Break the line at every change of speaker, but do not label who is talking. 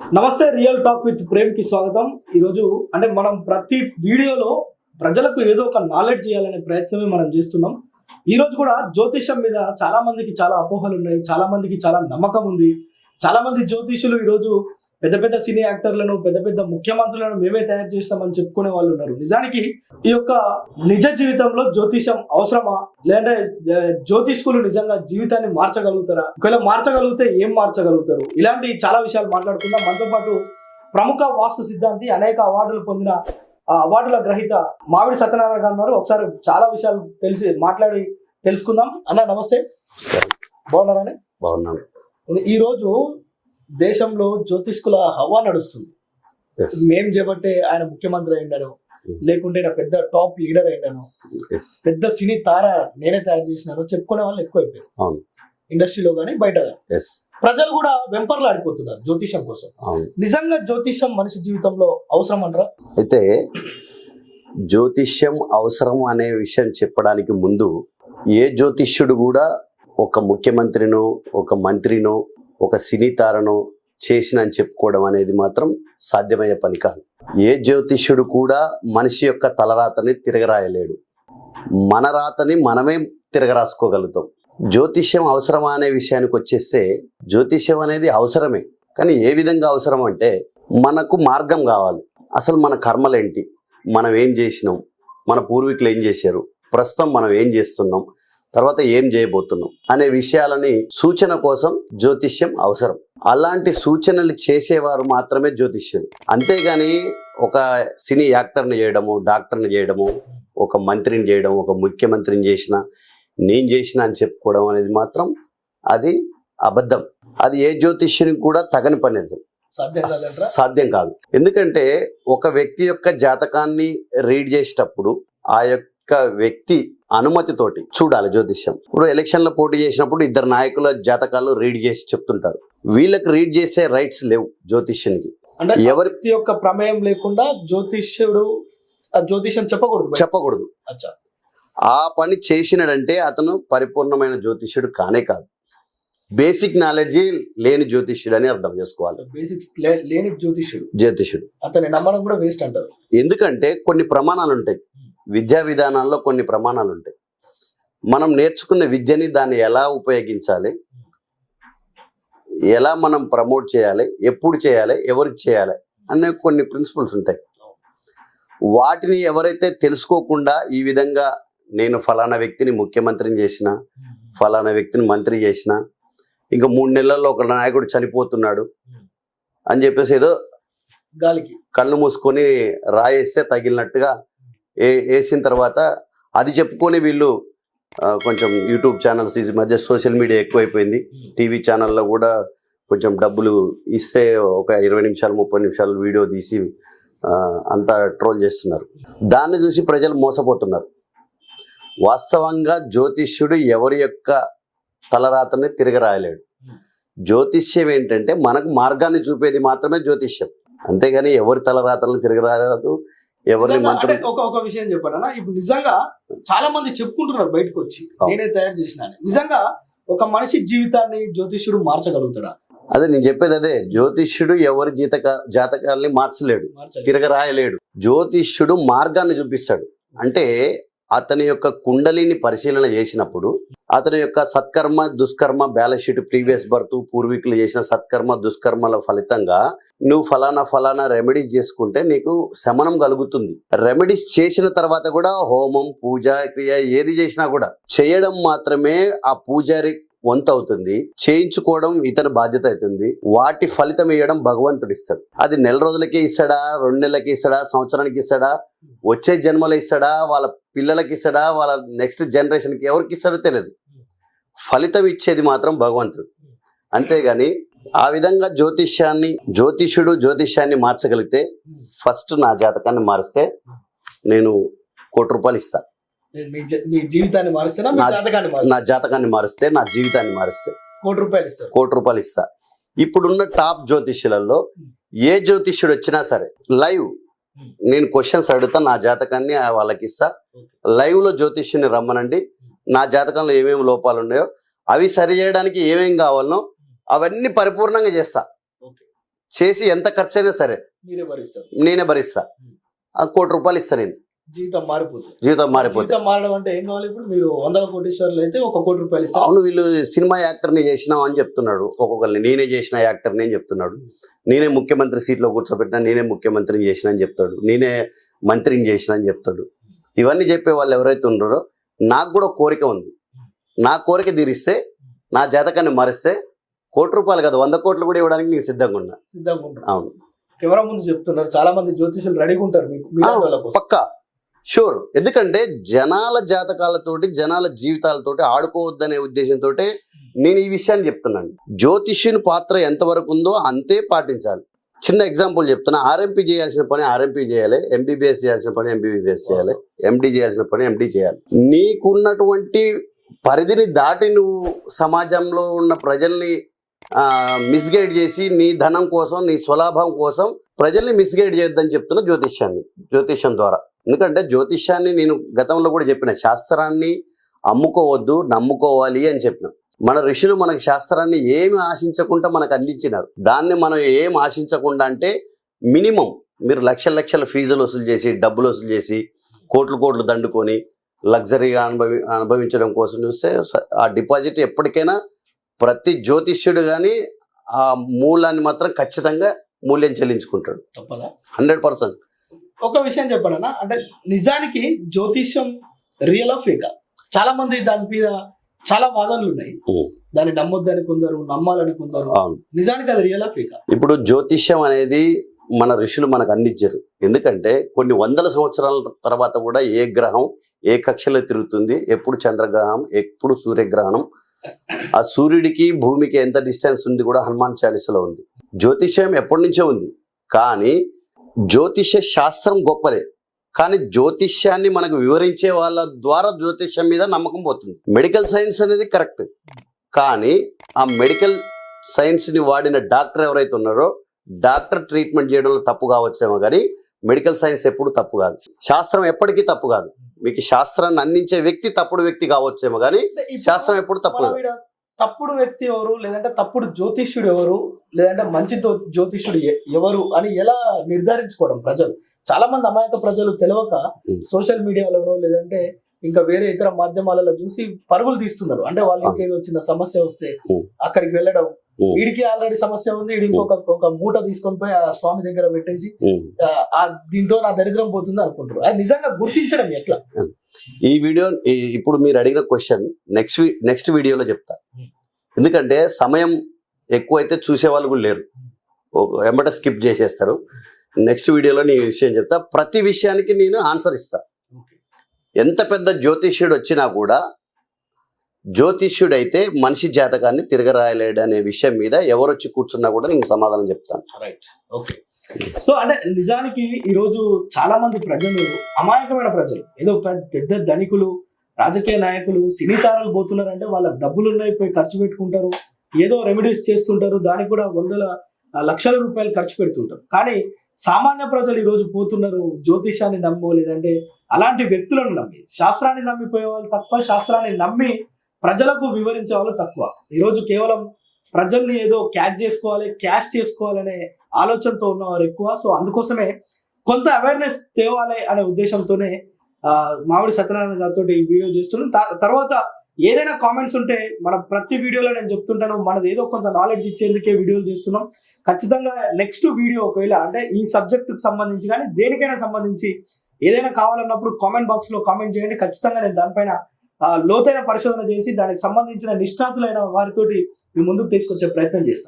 నమస్తే real talk with ప్రేమ్కి స్వాగతం. ఈరోజు అంటే మనం ప్రతి వీడియోలో ప్రజలకు ఏదో ఒక నాలెడ్జ్ చేయాలనే ప్రయత్నమే మనం చేస్తున్నాం. ఈ రోజు కూడా జ్యోతిషం మీద చాలా మందికి చాలా అపోహలు ఉన్నాయి చాలా మందికి చాలా నమ్మకం ఉంది. చాలా మంది జ్యోతిషులు ఈ రోజు పెద్ద పెద్ద సినీ యాక్టర్లను పెద్ద పెద్ద ముఖ్యమంత్రులను మేమే తయారు చేస్తామని చెప్పుకునే వాళ్ళు ఉన్నారు. నిజానికి ఈ యొక్క నిజ జీవితంలో జ్యోతిషం అవసరమా? లేదంటే జ్యోతిష్కులు నిజంగా జీవితాన్ని మార్చగలుగుతారా? ఒకవేళ మార్చగలిగితే ఏం మార్చగలుగుతారు? ఇలాంటి చాలా విషయాలు మాట్లాడుకుందాం. మనతో పాటు ప్రముఖ వాస్తు సిద్ధాంతి అనేక అవార్డులు పొందిన అవార్డుల గ్రహీత మామిడి సత్యనారాయణ గారు ఉన్నారు. ఒకసారి చాలా విషయాలు తెలిసి మాట్లాడి తెలుసుకుందాం. అన్న నమస్తే. బాగున్నారని
బాగున్నాను.
ఈ రోజు దేశంలో జ్యోతిష్కుల హవా నడుస్తుంది. మేం చేపట్టే ఆయన ముఖ్యమంత్రి అయిండను లేకుంటే నా పెద్ద టాప్ లీడర్ అయిండను. పెద్ద సినీ తార నేనే తయారు చేసినాను చెప్పుకునే వాళ్ళు ఎక్కువైపోయారు.
అవును.
ఇండస్ట్రీలో కానీ బయట ప్రజలు కూడా వెంపర్లాడిపోతున్నారు జ్యోతిషం కోసం.
అవును.
నిజంగా జ్యోతిషం మనిషి జీవితంలో అవసరం అంటారా?
అయితే జ్యోతిష్యం అవసరం అనే విషయం చెప్పడానికి ముందు ఏ జ్యోతిష్యుడు కూడా ఒక ముఖ్యమంత్రినో ఒక మంత్రినో ఒక సినీ తారను చేసిన అని చెప్పుకోవడం అనేది మాత్రం సాధ్యమయ్యే పని కాదు. ఏ జ్యోతిష్యుడు కూడా మనిషి యొక్క తలరాతని తిరగరాయలేడు. మన రాతని మనమే తిరగరాసుకోగలుగుతాం. జ్యోతిష్యం అవసరమా అనే విషయానికి వచ్చేస్తే జ్యోతిష్యం అనేది అవసరమే. కానీ ఏ విధంగా అవసరం అంటే మనకు మార్గం కావాలి. అసలు మన కర్మలేంటి? మనం ఏం చేసినాం? మన పూర్వీకులు ఏం చేశారు? ప్రస్తుతం మనం ఏం చేస్తున్నాం? తర్వాత ఏం చేయబోతున్నాం అనే విషయాలని సూచన కోసం జ్యోతిష్యం అవసరం. అలాంటి సూచనలు చేసేవారు మాత్రమే జ్యోతిష్యులు. అంతేగాని ఒక సినీ యాక్టర్ని చేయడము డాక్టర్ని చేయడము ఒక మంత్రిని చేయడం ఒక ముఖ్యమంత్రిని చేసిన నేను చేసిన అని చెప్పుకోవడం అనేది మాత్రం అది అబద్ధం. అది ఏ జ్యోతిష్యునికి కూడా తగని పని అది.
సాధ్యం
కాదు. ఎందుకంటే ఒక వ్యక్తి యొక్క జాతకాన్ని రీడ్ చేసేటప్పుడు ఆ యొక్క వ్యక్తి అనుమతితోటి చూడాలి జ్యోతిష్యం. ఇప్పుడు ఎలక్షన్లో పోటీ చేసినప్పుడు ఇద్దరు నాయకుల జాతకాలు రీడ్ చేసి చెప్తుంటారు. వీళ్ళకి రీడ్ చేసే రైట్స్ లేవు జ్యోతిష్యానికి.
అంటే
ఎవరి-
యొక్క ప్రమేయం లేకుండా జ్యోతిష్యుడు ఆ జ్యోతిష్యం చెప్పకూడదు.
చెప్పకూడదు. ఆ పని చేసినాడంటే అతను పరిపూర్ణమైన జ్యోతిష్యుడు కానే కాదు. బేసిక్ నాలెడ్జ్ లేని జ్యోతిష్యుడు అని అర్థం చేసుకోవాలి.
బేసిక్స్ లేని జ్యోతిష్యుడు.
జ్యోతిష్యుడు.
అతన్ని నమ్మడం కూడా వేస్ట్ అంటారు.
ఎందుకంటే కొన్ని ప్రమాణాలు ఉంటాయి. విద్యా విధానాల్లో కొన్ని ప్రమాణాలు ఉంటాయి మనం నేర్చుకున్న విద్యని దాన్ని ఎలా ఉపయోగించాలి? ఎలా మనం ప్రమోట్ చేయాలి? ఎప్పుడు చేయాలి? ఎవరికి చేయాలి? అనే కొన్ని ప్రిన్సిపల్స్ ఉంటాయి. వాటిని ఎవరైతే తెలుసుకోకుండా ఈ విధంగా నేను ఫలానా వ్యక్తిని ముఖ్యమంత్రిని చేసిన ఫలానా వ్యక్తిని మంత్రి చేసిన ఇంకా మూడు నెలల్లో ఒక నాయకుడు చనిపోతున్నాడు అని చెప్పేసి ఏదో
గాలికి.
కళ్ళు మూసుకొని రాయేస్తే తగిలినట్టుగా వేసిన తర్వాత అది చెప్పుకొని వీళ్ళు కొంచెం యూట్యూబ్ ఛానల్స్ ఈ మధ్య సోషల్ మీడియా ఎక్కువైపోయింది. టీవీ ఛానల్లో కూడా కొంచెం డబ్బులు ఇస్తే ఒక ఇరవై నిమిషాలు ముప్పై నిమిషాలు వీడియో తీసి అంతా ట్రోల్ చేస్తున్నారు. దాన్ని చూసి ప్రజలు మోసపోతున్నారు. వాస్తవంగా జ్యోతిష్యుడు ఎవరి యొక్క తలరాతని తిరగరాయలేడు. జ్యోతిష్యం ఏంటంటే మనకు మార్గాన్ని చూపేది మాత్రమే జ్యోతిష్యం. అంతేగాని ఎవరి తలరాతలను తిరగరాయలేదు ఎవరిని మంత్రి
ఒక ఒక విషయం చెప్పాను అన్న ఇప్పుడు నిజంగా చాలా మంది చెప్పుకుంటున్నారు బయటకు వచ్చి. నేనే తయారు చేసిన. నిజంగా ఒక మనిషి జీవితాన్ని జ్యోతిష్యుడు మార్చగలుగుతాడా
అదే నేను చెప్పేది అదే జ్యోతిష్యుడు ఎవరి జీతక జాతకాల్ని మార్చలేడు? తిరగరాయలేడు జ్యోతిష్యుడు మార్గాన్ని చూపిస్తాడు అంటే అతని యొక్క కుండలిని పరిశీలన చేసినప్పుడు అతని యొక్క సత్కర్మ దుష్కర్మ బ్యాలెన్స్ షీట్ ప్రీవియస్ బర్త్ పూర్వీకులు చేసిన సత్కర్మ దుష్కర్మల ఫలితంగా నువ్వు ఫలానా ఫలానా రెమెడీస్ చేసుకుంటే నీకు శమనం కలుగుతుంది. రెమెడీస్ చేసిన తర్వాత కూడా హోమం పూజ క్రియ ఏది చేసినా కూడా చేయడం మాత్రమే ఆ పూజారి వంతు అవుతుంది చేయించుకోవడం ఇతని బాధ్యత అవుతుంది. వాటి ఫలితం ఇవ్వడం భగవంతుడు ఇస్తాడు. అది నెల రోజులకే ఇస్తాడా? రెండు నెలలకి ఇస్తాడా? సంవత్సరానికి ఇస్తాడా? వచ్చే జన్మలో ఇస్తాడా? వాళ్ళ పిల్లలకి ఇస్తాడా? వాళ్ళ నెక్స్ట్ జనరేషన్కి ఎవరికి ఇస్తాడో తెలియదు. ఫలితం ఇచ్చేది మాత్రం భగవంతుడు. అంతేగాని ఆ విధంగా జ్యోతిష్యాన్ని జ్యోతిషుడు జ్యోతిష్యాన్ని మార్చగలిగితే ఫస్ట్ నా జాతకాన్ని మారిస్తే నేను కోటి రూపాయలు
ఇస్తాను మీ జీవితాన్ని మీ
నా-
జాతకాన్ని
నా
మారుస్తా
జాతకాన్ని మారిస్తే నా జీవితాన్ని మారిస్తే.
కోటి రూపాయలు ఇస్తారు.
కోటి రూపాయలు ఇస్తా. ఇప్పుడున్న టాప్ జ్యోతిష్యులలో ఏ జ్యోతిష్యుడు వచ్చినా సరే లైవ్. నేను క్వశ్చన్స్ అడుగుతా నా జాతకాన్ని ఆ వాళ్ళకి ఇస్తా. లైవ్లో జ్యోతిష్యుని రమ్మనండి. నా జాతకంలో ఏమేమి లోపాలు ఉన్నాయో అవి సరి చేయడానికి ఏమేం కావాలనో అవన్నీ పరిపూర్ణంగా చేస్తా.
ఓకే.
చేసి ఎంత ఖర్చు అయినా సరే
మీరే భరిస్తారు.
నేనే భరిస్తా. ఆ కోటి రూపాయలు ఇస్తా నేను.
జీవితం మారిపోతుంది.
జీవితం మారిపోతే
జీవితం మారడం అంటే ఏం కావాలి ఇప్పుడు? మీరు వందల కోటీశ్వర్లు అయితే ఒక కోటి రూపాయలు ఇస్తారు.
అవును వీళ్ళు సినిమా యాక్టర్ని చేసినాం అని చెప్తున్నాడు. ఒక్కొక్కరిని నేనే చేసిన యాక్టర్ని అని చెప్తున్నాడు. నేనే ముఖ్యమంత్రి సీట్లో కూర్చోబెట్టినా నేనే ముఖ్యమంత్రిని చేసిన అని చెప్తాడు. నేనే మంత్రిని చేసిన అని చెప్తాడు. ఇవన్నీ చెప్పే వాళ్ళు ఎవరైతే ఉన్నారో నాకు కూడా కోరిక ఉంది. నా కోరిక తీరిస్తే నా జాతకాన్ని మారిస్తే కోటి రూపాయలు కాదు వంద కోట్లు కూడా ఇవ్వడానికి నేను సిద్ధంగా ఉన్నా.
సిద్ధంగా ఉంటారు
అవును.
కెమెరా ముందు చెప్తున్నారు. చాలా మంది జ్యోతిషులు రెడీగా ఉంటారు మీకు.
పక్కా. షూర్ ఎందుకంటే జనాల జాతకాలతోటి జనాల జీవితాలతోటి ఆడుకోవద్దనే ఉద్దేశంతో నేను ఈ విషయాన్ని చెప్తున్నాను. జ్యోతిష్యుని పాత్ర ఎంతవరకు ఉందో అంతే పాటించాలి. చిన్న ఎగ్జాంపుల్ చెప్తున్నా. ఆర్ఎంపీ చేయాల్సిన పని ఆర్ఎంపీ చేయాలి. ఎంబీబీఎస్ చేయాల్సిన పని ఎంబీబీఎస్ చేయాలి. ఎండి చేయాల్సిన పని ఎండి చేయాలి. నీకున్నటువంటి పరిధిని దాటి నువ్వు సమాజంలో ఉన్న ప్రజల్ని మిస్గైడ్ చేసి నీ ధనం కోసం నీ స్వలాభం కోసం ప్రజల్ని మిస్గైడ్ చేయొద్దని చెప్తున్న జ్యోతిష్యాన్ని జ్యోతిష్యం ద్వారా. ఎందుకంటే జ్యోతిష్యాన్ని నేను గతంలో కూడా చెప్పిన శాస్త్రాన్ని అమ్ముకోవద్దు నమ్ముకోవాలి అని చెప్పిన. మన ఋషులు మనకి శాస్త్రాన్ని ఏమి ఆశించకుండా మనకు అందించినారు. దాన్ని మనం ఏం ఆశించకుండా అంటే మినిమం మీరు లక్షల లక్షల ఫీజులు వసూలు చేసి డబ్బులు వసూలు చేసి కోట్లు కోట్లు దండుకొని లగ్జరీగా అనుభవి అనుభవించడం కోసం చూస్తే ఆ డిపాజిట్ ఎప్పటికైనా ప్రతి జ్యోతిష్యుడు కానీ ఆ మూలాన్ని మాత్రం ఖచ్చితంగా మూల్యం చెల్లించుకుంటాడు. Hundred percent.
ఒక విషయం చెప్పండి అన్న అంటే నిజానికి జ్యోతిష్యం రియల్ ఫేక్ చాలా మంది దాని మీద చాలా వాదనలు ఉన్నాయి. దాన్ని నమ్మొద్దని కొందరు నమ్మాలని కొందరు. నిజానికి అది రియల్ ఫేక్
ఇప్పుడు జ్యోతిష్యం అనేది మన ఋషులు మనకు అందించారు. ఎందుకంటే కొన్ని వందల సంవత్సరాల తర్వాత కూడా ఏ గ్రహం ఏ కక్షలో తిరుగుతుంది ఎప్పుడు చంద్రగ్రహణం ఎప్పుడు సూర్యగ్రహణం ఆ సూర్యుడికి భూమికి ఎంత డిస్టెన్స్ ఉంది కూడా హనుమాన్ చాలీసలో ఉంది. జ్యోతిష్యం ఎప్పటి నుంచో ఉంది. కానీ జ్యోతిష్య శాస్త్రం గొప్పదే. కానీ జ్యోతిష్యాన్ని మనకు వివరించే వాళ్ళ ద్వారా జ్యోతిష్యం మీద నమ్మకం పోతుంది. మెడికల్ సైన్స్ అనేది కరెక్ట్. కానీ ఆ మెడికల్ సైన్స్ని వాడిన డాక్టర్ ఎవరైతే ఉన్నారో డాక్టర్ ట్రీట్మెంట్ చేయడంలో తప్పు కావచ్చేమో కానీ మెడికల్ సైన్స్ ఎప్పుడు తప్పు కాదు. శాస్త్రం ఎప్పటికీ తప్పు కాదు. మీకు శాస్త్రాన్ని అందించే వ్యక్తి తప్పుడు వ్యక్తి కావచ్చేమో కానీ శాస్త్రం ఎప్పుడు తప్పు కాదు.
తప్పుడు వ్యక్తి ఎవరు లేదంటే తప్పుడు జ్యోతిష్యుడు ఎవరు లేదంటే మంచి జ్యో- జ్యోతిష్యుడు ఎవరు అని ఎలా నిర్ధారించుకోవడం ప్రజలు? చాలా మంది అమాయక ప్రజలు తెలియక. సోషల్ మీడియాలోనో లేదంటే ఇంకా వేరే ఇతర మాధ్యమాలలో చూసి పరుగులు తీస్తున్నారు. అంటే వాళ్ళకి ఏదో చిన్న సమస్య వస్తే. అక్కడికి వెళ్ళడం. వీడికి ఆల్రెడీ సమస్య ఉంది. వీడి ఇంకొక ఒక మూట తీసుకొని పోయి ఆ స్వామి దగ్గర పెట్టేసి దీంతో నా దరిద్రం పోతుంది అనుకుంటారు. అది నిజంగా గుర్తించడం ఎట్లా?
ఈ వీడియో ఇప్పుడు మీరు అడిగిన క్వశ్చన్ నెక్స్ట్ నెక్స్ట్ వీడియోలో చెప్తా. ఎందుకంటే సమయం ఎక్కువైతే చూసే వాళ్ళు కూడా లేరు. వెంబట స్కిప్ చేసేస్తారు. నెక్స్ట్ వీడియోలో నేను ఈ విషయం చెప్తా. ప్రతి విషయానికి నేను ఆన్సర్ ఇస్తా. ఎంత పెద్ద జ్యోతిష్యుడు వచ్చినా కూడా జ్యోతిష్యుడు అయితే మనిషి జాతకాన్ని తిరగరాయలేడు అనే విషయం మీద ఎవరు వచ్చి కూర్చున్నా కూడా నేను సమాధానం చెప్తాను.
Right okay. సో అంటే నిజానికి ఈరోజు చాలా మంది ప్రజలు అమాయకమైన ప్రజలు ఏదో పెద్ద పెద్ద ధనికులు రాజకీయ నాయకులు సినీ తారలు పోతున్నారంటే వాళ్ళ డబ్బులు ఉన్నాయి పోయి ఖర్చు పెట్టుకుంటారు ఏదో రెమెడీస్ చేస్తుంటారు దానికి కూడా వందల లక్షల రూపాయలు ఖర్చు పెడుతుంటారు. కానీ సామాన్య ప్రజలు ఈరోజు పోతున్నారు జ్యోతిషాన్ని నమ్మో లేదంటే అలాంటి వ్యక్తులను నమ్మి శాస్త్రాన్ని నమ్మిపోయే వాళ్ళు తక్కువ శాస్త్రాన్ని నమ్మి ప్రజలకు వివరించే వాళ్ళు తక్కువ. ఈరోజు కేవలం ప్రజల్ని ఏదో క్యాచ్ చేసుకోవాలి క్యాష్ చేసుకోవాలనే ఆలోచనతో ఉన్నవారు ఎక్కువ. సో అందుకోసమే కొంత అవేర్నెస్ తేవాలి అనే ఉద్దేశంతోనే మామిడి సత్యనారాయణ గారితో ఈ వీడియో చేస్తున్నాం. త- తర్వాత ఏదైనా కామెంట్స్ ఉంటే మన ప్రతి వీడియోలో నేను చెప్తుంటాను. మనది ఏదో కొంత నాలెడ్జ్ ఇచ్చేందుకే వీడియోలు చేస్తున్నాం. ఖచ్చితంగా నెక్స్ట్ వీడియో ఒకవేళ అంటే ఈ సబ్జెక్ట్కి సంబంధించి కానీ దేనికైనా సంబంధించి ఏదైనా కావాలన్నప్పుడు కామెంట్ బాక్స్లో కామెంట్ చేయండి. ఖచ్చితంగా నేను దానిపైన లోతైన పరిశోధన చేసి దానికి సంబంధించిన నిష్ణాతులైన వారితోటి మీ ముందుకు తీసుకొచ్చే ప్రయత్నం చేస్తాను